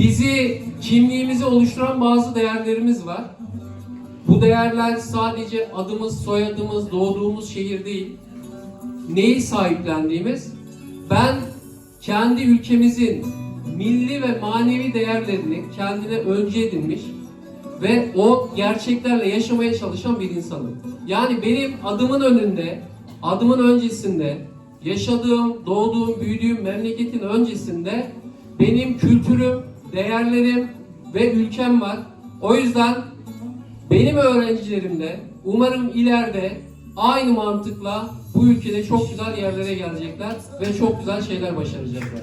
Bizi, kimliğimizi oluşturan bazı değerlerimiz var. Bu değerler sadece adımız, soyadımız, doğduğumuz şehir değil. Neyi sahiplendiğimiz? Ben kendi ülkemizin milli ve manevi değerlerini kendine önce edinmiş ve o gerçeklerle yaşamaya çalışan bir insanım. Yani benim adımın önünde, adımın öncesinde, yaşadığım, doğduğum, büyüdüğüm memleketin öncesinde benim kültürüm, değerlerim ve ülkem var. O yüzden benim öğrencilerim de umarım ileride aynı mantıkla bu ülkede çok güzel yerlere gelecekler ve çok güzel şeyler başaracaklar.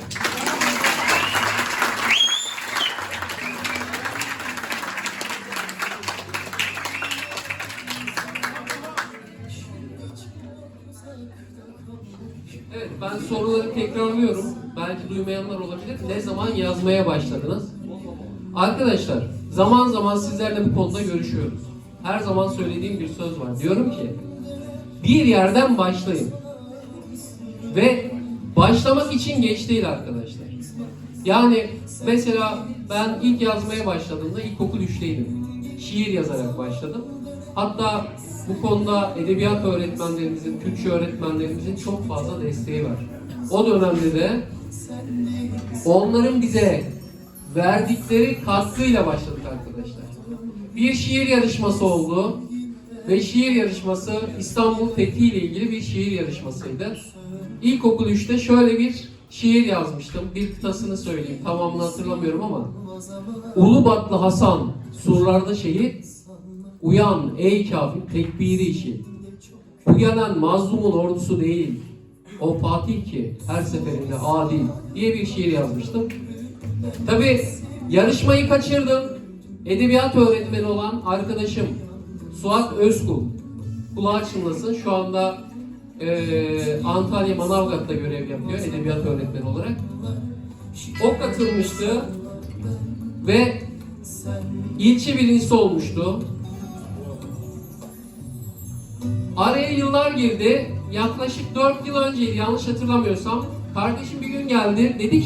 Ben soruları tekrarlıyorum. Belki duymayanlar olabilir. Ne zaman yazmaya başladınız? Arkadaşlar zaman zaman sizlerle bu konuda görüşüyoruz. Her zaman söylediğim bir söz var. Diyorum ki bir yerden başlayın. Ve başlamak için geç değil arkadaşlar. Yani mesela ben ilk yazmaya başladığımda ilkokul 3'teydim. Şiir yazarak başladım. Hatta bu konuda edebiyat öğretmenlerimizin, Türkçe öğretmenlerimizin çok fazla desteği var. O dönemde de onların bize verdikleri katkıyla başladık arkadaşlar. Bir şiir yarışması oldu ve şiir yarışması İstanbul Fethi ile ilgili bir şiir yarışmasıydı. İlkokul 3'te şöyle bir şiir yazmıştım. Bir kıtasını söyleyeyim. Tamamını hatırlamıyorum ama. Ulubatlı Hasan surlarda şehit. Uyan ey kafir tekbiri işi. Gelen mazlumun ordusu değil. O Fatih ki her seferinde adil diye bir şiir yazmıştım. Tabi yarışmayı kaçırdım. Edebiyat öğretmeni olan arkadaşım Suat Özkul. Kulağı çınlasın. Şu anda eee, Antalya Manavgat'ta görev yapıyor edebiyat öğretmeni olarak. O katılmıştı ve ilçe birincisi olmuştu. Araya yıllar girdi. Yaklaşık 4 yıl önceydi yanlış hatırlamıyorsam. Kardeşim bir gün geldi. Dedi ki